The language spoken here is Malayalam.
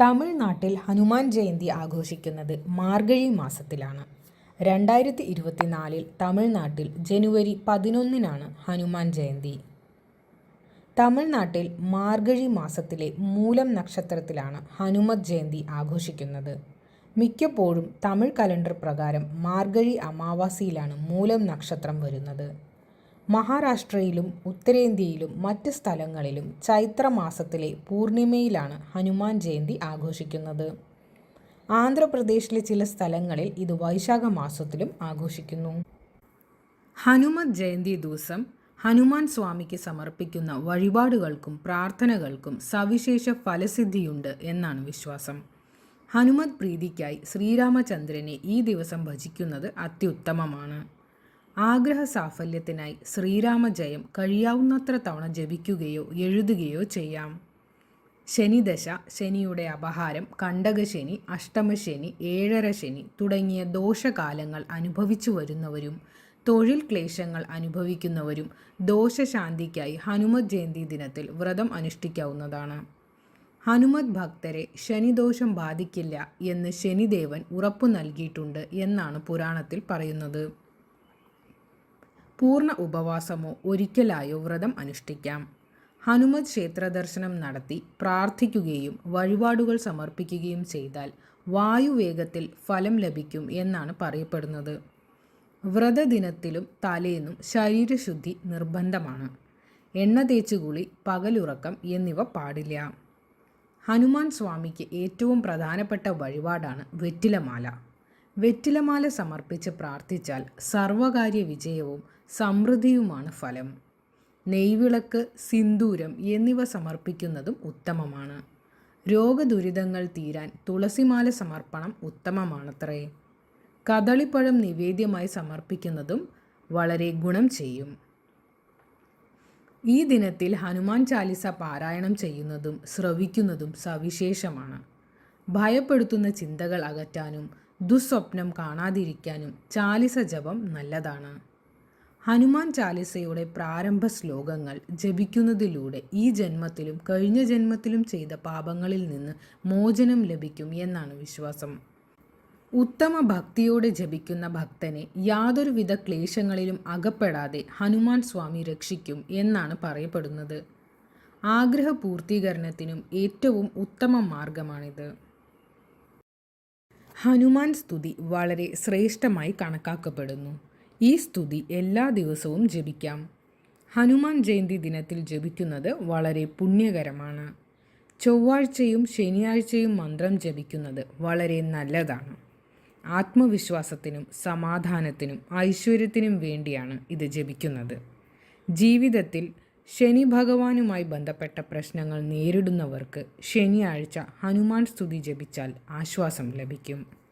തമിഴ്നാട്ടിൽ ഹനുമാൻ ജയന്തി ആഘോഷിക്കുന്നത് മാർഗഴി മാസത്തിലാണ്. രണ്ടായിരത്തി ഇരുപത്തിനാലിൽ തമിഴ്നാട്ടിൽ ജനുവരി പതിനൊന്നിനാണ് ഹനുമാൻ ജയന്തി. തമിഴ്നാട്ടിൽ മാർഗഴി മാസത്തിലെ മൂലം നക്ഷത്രത്തിലാണ് ഹനുമത് ജയന്തി ആഘോഷിക്കുന്നത്. മിക്കപ്പോഴും തമിഴ് കലണ്ടർ പ്രകാരം മാർഗഴി അമാവാസിയിലാണ് മൂലം നക്ഷത്രം വരുന്നത്. മഹാരാഷ്ട്രയിലും ഉത്തരേന്ത്യയിലും മറ്റ് സ്ഥലങ്ങളിലും ചൈത്രമാസത്തിലെ പൂർണിമയിലാണ് ഹനുമാൻ ജയന്തി ആഘോഷിക്കുന്നത്. ആന്ധ്രാപ്രദേശിലെ ചില സ്ഥലങ്ങളിൽ ഇത് വൈശാഖ മാസത്തിലും ആഘോഷിക്കുന്നു. ഹനുമത് ജയന്തി ദിവസം ഹനുമാൻ സ്വാമിക്ക് സമർപ്പിക്കുന്ന വഴിപാടുകൾക്കും പ്രാർത്ഥനകൾക്കും സവിശേഷ ഫലസിദ്ധിയുണ്ട് എന്നാണ് വിശ്വാസം. ഹനുമത് പ്രീതിക്കായി ശ്രീരാമചന്ദ്രനെ ഈ ദിവസം ഭജിക്കുന്നത് അത്യുത്തമമാണ്. ആഗ്രഹ സാഫല്യത്തിനായി ശ്രീരാമജയം കഴിയാവുന്നത്ര തവണ ജപിക്കുകയോ എഴുതുകയോ ചെയ്യാം. ശനിദശ ശനിയുടെ അപഹാരം കണ്ടകശനി അഷ്ടമശനി ഏഴര ശനി തുടങ്ങിയ ദോഷകാലങ്ങൾ അനുഭവിച്ചു വരുന്നവരും തൊഴിൽ ക്ലേശങ്ങൾ അനുഭവിക്കുന്നവരും ദോഷശാന്തിക്കായി ഹനുമത് ജയന്തി ദിനത്തിൽ വ്രതം അനുഷ്ഠിക്കാവുന്നതാണ്. ഹനുമത് ഭക്തരെ ശനിദോഷം ബാധിക്കില്ല എന്ന് ശനിദേവൻ ഉറപ്പു നൽകിയിട്ടുണ്ട് എന്നാണ് പുരാണത്തിൽ പറയുന്നത്. പൂർണ ഉപവാസമോ ഒരിക്കലായോ വ്രതം അനുഷ്ഠിക്കാം. ഹനുമത് ക്ഷേത്ര ദർശനം നടത്തി പ്രാർത്ഥിക്കുകയും വഴിപാടുകൾ സമർപ്പിക്കുകയും ചെയ്താൽ വായുവേഗത്തിൽ ഫലം ലഭിക്കും എന്നാണ് പറയപ്പെടുന്നത്. വ്രതദിനത്തിലും തലേന്നും ശരീരശുദ്ധി നിർബന്ധമാണ്. എണ്ണ തേച്ചുകുളി പകലുറക്കം എന്നിവ പാടില്ല. ഹനുമാൻ സ്വാമിക്ക് ഏറ്റവും പ്രധാനപ്പെട്ട വഴിപാടാണ് വെറ്റിലമാല. വെറ്റിലമാല സമർപ്പിച്ച് പ്രാർത്ഥിച്ചാൽ സർവകാര്യ വിജയവും സമൃദ്ധിയുമാണ് ഫലം. നെയ്വിളക്ക് സിന്ദൂരം എന്നിവ സമർപ്പിക്കുന്നതും ഉത്തമമാണ്. രോഗദുരിതങ്ങൾ തീരാൻ തുളസിമാല സമർപ്പണം ഉത്തമമാണത്രേ. കദളിപ്പഴം നിവേദ്യമായി സമർപ്പിക്കുന്നതും വളരെ ഗുണം ചെയ്യും. ഈ ദിനത്തിൽ ഹനുമാൻ ചാലിസ പാരായണം ചെയ്യുന്നതും ശ്രവിക്കുന്നതും സവിശേഷമാണ്. ഭയപ്പെടുത്തുന്ന ചിന്തകൾ അകറ്റാനും ദുസ്വപ്നം കാണാതിരിക്കാനും ചാലിസ ജപം നല്ലതാണ്. ഹനുമാൻ ചാലിസയുടെ പ്രാരംഭ ശ്ലോകങ്ങൾ ജപിക്കുന്നതിലൂടെ ഈ ജന്മത്തിലും കഴിഞ്ഞ ജന്മത്തിലും ചെയ്ത പാപങ്ങളിൽ നിന്ന് മോചനം ലഭിക്കും എന്നാണ് വിശ്വാസം. ഉത്തമ ഭക്തിയോടെ ജപിക്കുന്ന ഭക്തനെ യാതൊരുവിധ ക്ലേശങ്ങളിലും അകപ്പെടാതെ ഹനുമാൻ സ്വാമി രക്ഷിക്കും എന്നാണ് പറയപ്പെടുന്നത്. ആഗ്രഹ പൂർത്തീകരണത്തിനും ഏറ്റവും ഉത്തമ മാർഗമാണിത്. ഹനുമാൻ സ്തുതി വളരെ ശ്രേഷ്ഠമായി കണക്കാക്കപ്പെടുന്നു. ഈ സ്തുതി എല്ലാ ദിവസവും ജപിക്കാം. ഹനുമാൻ ജയന്തി ദിനത്തിൽ ജപിക്കുന്നത് വളരെ പുണ്യകരമാണ്. ചൊവ്വാഴ്ചയും ശനിയാഴ്ചയും മന്ത്രം ജപിക്കുന്നത് വളരെ നല്ലതാണ്. ആത്മവിശ്വാസത്തിനും സമാധാനത്തിനും ഐശ്വര്യത്തിനും വേണ്ടിയാണ് ഇത് ജപിക്കുന്നത്. ജീവിതത്തിൽ ശനി ഭഗവാനുമായി ബന്ധപ്പെട്ട പ്രശ്നങ്ങൾ നേരിടുന്നവർക്ക് ശനിയാഴ്ച ഹനുമാൻ സ്തുതി ജപിച്ചാൽ ആശ്വാസം ലഭിക്കും.